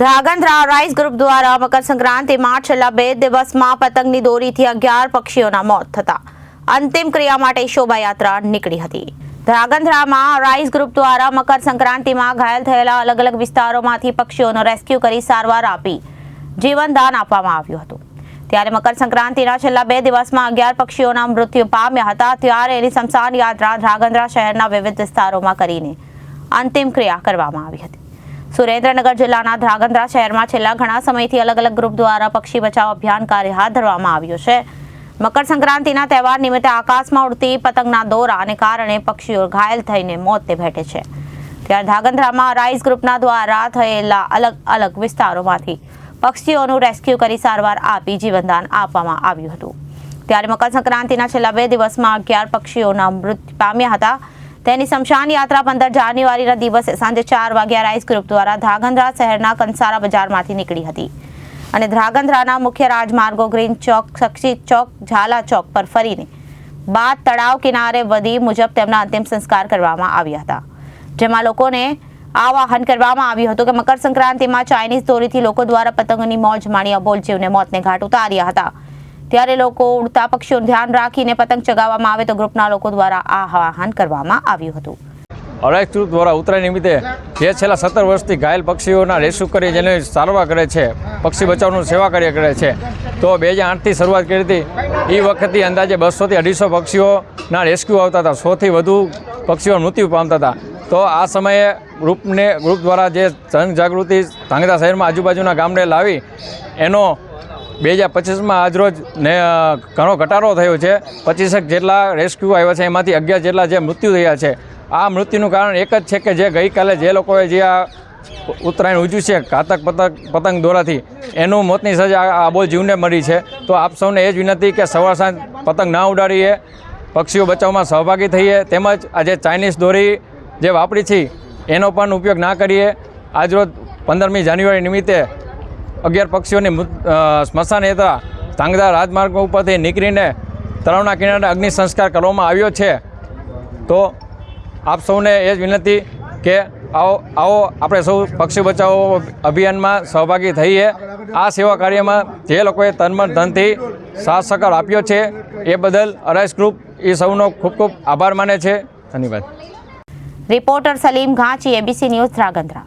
Dhrangadhra rice group દ્વારા મકર સંક્રાંતિમાં છેલ્લા બે દિવસમાં પતંગની દોરીથી અગિયાર પક્ષીઓના મોત થતા. અંતિમ ક્રિયા માટે શોભાયાત્રા નીકળી હતી. ધ્રાગંધ્રામાં રાઇસ ગ્રુપ દ્વારા મકર સંક્રાંતિમાં ઘાયલ થયેલા અલગ અલગ વિસ્તારોમાંથી પક્ષીઓનો રેસ્ક્યુ કરી સારવાર આપી જીવનદાન આપવામાં આવ્યું હતું. ત્યારે મકર સંક્રાંતિના છેલ્લા બે દિવસમાં અગિયાર પક્ષીઓના મૃત્યુ પામ્યા હતા. ત્યારે એની શમશાન યાત્રા ધ્રાગંધ્રા શહેરના વિવિધ વિસ્તારોમાં કરીને અંતિમ ક્રિયા કરવામાં આવી હતી. સુરેન્દ્રનગર જિલ્લાના ધ્રાગંદ્રા શહેરમાં છેલ્લા ઘણા સમયથી અલગ અલગ ગ્રુપ દ્વારા પક્ષી બચાવ અભિયાન કાર્ય હાથ ધરવામાં આવ્યું છે. મકર સંક્રાંતિના તહેવાર નિમિત્તે આકાશમાં ઉડતી પતંગના દોરાને કારણે પક્ષીઓ ઘાયલ થઈને મોતને ભેટે છે. ત્યારે ધ્રાગંધ્રામાં રાઇસ ગ્રુપના દ્વારા થયેલા અલગ અલગ વિસ્તારોમાંથી પક્ષીઓનું રેસ્ક્યુ કરી સારવાર આપી જીવનદાન આપવામાં આવ્યું હતું. ત્યારે મકર સંક્રાંતિના છેલ્લા બે દિવસમાં અગિયાર પક્ષીઓના મૃત્યુ પામ્યા હતા. તેની શમશાન યાત્રા પંદર જાન્યુઆરીના દિવસે સાંજે ચાર વાગ્યા રાઇસ ગ્રુપ દ્વારા ધ્રાગંધ્રા શહેરના કંસારા બજારમાંથી નીકળી હતી. અને ધ્રાગંધ્રાના મુખ્ય રાજમાર્ગો ગ્રીન ચોક સક્ષિત ચોક, ઝાલા ચોક પર ફરીને બાદ તળાવ કિનારે વધી મુજબ તેમના અંતિમ સંસ્કાર કરવામાં આવ્યા હતા. જેમાં લોકોને આવાહન કરવામાં આવ્યું હતું કે મકર સંક્રાંતિમાં ચાઇનીઝ દોરીથી લોકો દ્વારા પતંગની મોજ માણી અબોલ જીવને મોતને ઘાટ ઉતાર્યા હતા. ત્યારે લોકો ઉડતા પક્ષીઓનું ધ્યાન રાખીને પતંગ ચગાવવામાં આવે તો ગ્રુપના લોકો દ્વારા આ આહવાન કરવામાં આવ્યું હતું. અરાઈસ દ્વારા ઉત્તરાયણ નિમિત્તે જે છેલ્લા સત્તર વર્ષથી ઘાયલ પક્ષીઓના રેસ્ક્યુ કરી જેને સારવાર કરે છે, પક્ષી બચાવનું સેવા કાર્ય કરે છે, તો બે હજાર આઠથી શરૂઆત કરી હતી. એ વખતથી અંદાજે બસોથી અઢીસો પક્ષીઓના રેસ્ક્યુ આવતા હતા, સોથી વધુ પક્ષીઓ મૃત્યુ પામતા હતા. તો આ સમયે ગ્રુપને, ગ્રુપ દ્વારા જે જનજાગૃતિ ધાંગધ્રા શહેરમાં આજુબાજુના ગામને લાવી, એનો બે હજાર પચીસમાં આજરોજ ને ઘણો ઘટાડો થયો છે. પચીસેક જેટલા રેસ્ક્યુ આવ્યા છે, એમાંથી અગિયાર જેટલા જે મૃત્યુ થયા છે. આ મૃત્યુનું કારણ એક જ છે કે જે ગઈકાલે જે લોકોએ જે આ ઉત્તરાયણ ઉજ્યું છે, ઘાતક પતંગ પતંગ દોરાથી, એનું મોતની સજા આબોલ જીવને મળી છે. તો આપ સૌને એ જ વિનંતી કે સવાર સાંજ પતંગ ના ઉડાડીએ, પક્ષીઓ બચાવમાં સહભાગી થઈએ, તેમજ આ જે ચાઇનીઝ દોરી જે વાપરી છે, એનો પણ ઉપયોગ ના કરીએ. આજરોજ પંદરમી જાન્યુઆરી નિમિત્તે અગિયાર પક્ષીઓની સ્મશાન યાત્રા ધાંગધ્રા રાજમાર્ગ ઉપરથી નીકળીને તળાવના કિનારે અગ્નિ સંસ્કાર કરવામાં આવ્યો છે. તો આપ સૌને એ જ વિનંતી કે આવો આવો આપણે સૌ પક્ષી બચાવો અભિયાનમાં સહભાગી થઈએ. આ સેવા કાર્યમાં જે લોકોએ તનમન ધનથી સાથ સહકાર આપ્યો છે, એ બદલ અરાઈસ ગ્રુપ એ સૌનો ખૂબ ખૂબ આભાર માને છે. ધન્યવાદ. Reporter Salim Ghanchi, ABC news Dhrangadhra